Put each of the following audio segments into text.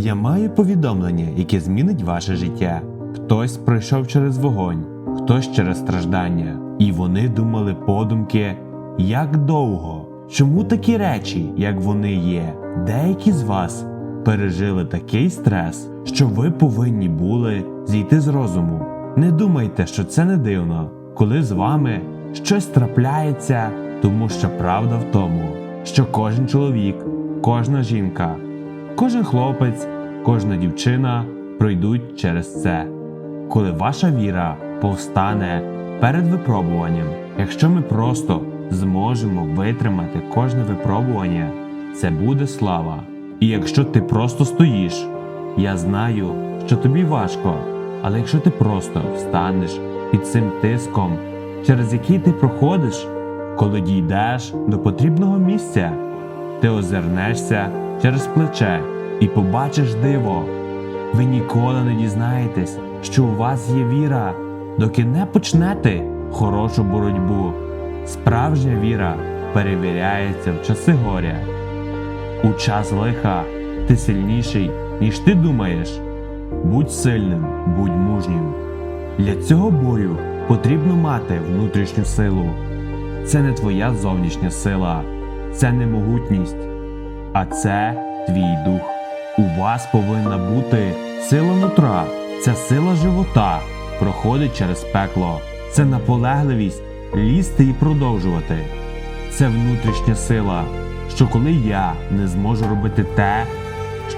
Я маю повідомлення, яке змінить ваше життя. Хтось пройшов через вогонь, хтось через страждання, і вони думали подумки, як довго, чому такі речі, як вони є. Деякі з вас пережили такий стрес, що ви повинні були зійти з розуму. Не думайте, що це не дивно, коли з вами щось трапляється, тому що правда в тому, що кожен чоловік, кожна жінка, кожен хлопець, кожна дівчина пройдуть через це. Коли ваша віра повстане перед випробуванням, якщо ми просто зможемо витримати кожне випробування, це буде слава. І якщо ти просто стоїш, я знаю, що тобі важко, але якщо ти просто встанеш під цим тиском, через який ти проходиш, коли дійдеш до потрібного місця, ти озирнешся через плече і побачиш диво. Ви ніколи не дізнаєтесь, що у вас є віра, доки не почнете хорошу боротьбу. Справжня віра перевіряється в часи горя. У час лиха ти сильніший, ніж ти думаєш. Будь сильним, будь мужнім. Для цього бою потрібно мати внутрішню силу. Це не твоя зовнішня сила, це не могутність, а це твій дух. У вас повинна бути сила нутра, ця сила живота проходить через пекло. Це наполегливість лізти і продовжувати. Це внутрішня сила, що коли я не зможу робити те,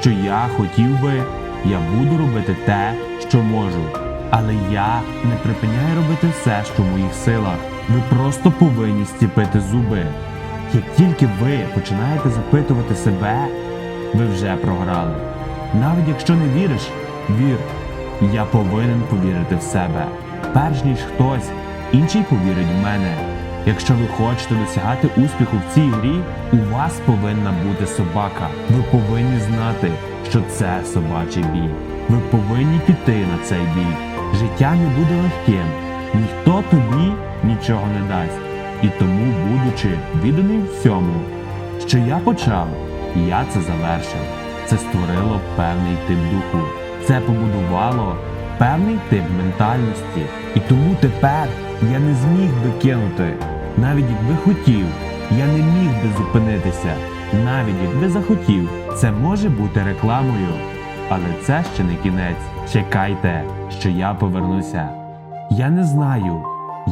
що я хотів би, я буду робити те, що можу. Але я не припиняю робити все, що в моїх силах. Ви просто повинні стіпити зуби. Як тільки ви починаєте запитувати себе, ви вже програли. Навіть якщо не віриш, вір. Я повинен повірити в себе. Перш ніж хтось інший повірить в мене. Якщо ви хочете досягати успіху в цій грі, у вас повинна бути собака. Ви повинні знати, що це собачий бій. Ви повинні піти на цей бій. Життя не буде легким. Ніхто тобі нічого не дасть. І тому, будучи відданим всьому, що я почав, я це завершив. Це створило певний тип духу. Це побудувало певний тип ментальності. І тому тепер я не зміг би кинути. Навіть якби хотів, я не міг би зупинитися. Навіть якби захотів, це може бути рекламою. Але це ще не кінець. Чекайте, що я повернуся. Я не знаю,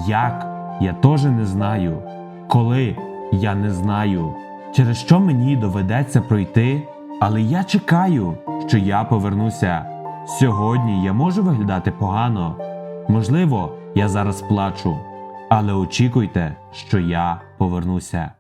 як, я теж не знаю. Коли я не знаю, через що мені доведеться пройти, але я чекаю, що я повернуся. Сьогодні я можу виглядати погано. Можливо, я зараз плачу, але очікуйте, що я повернуся.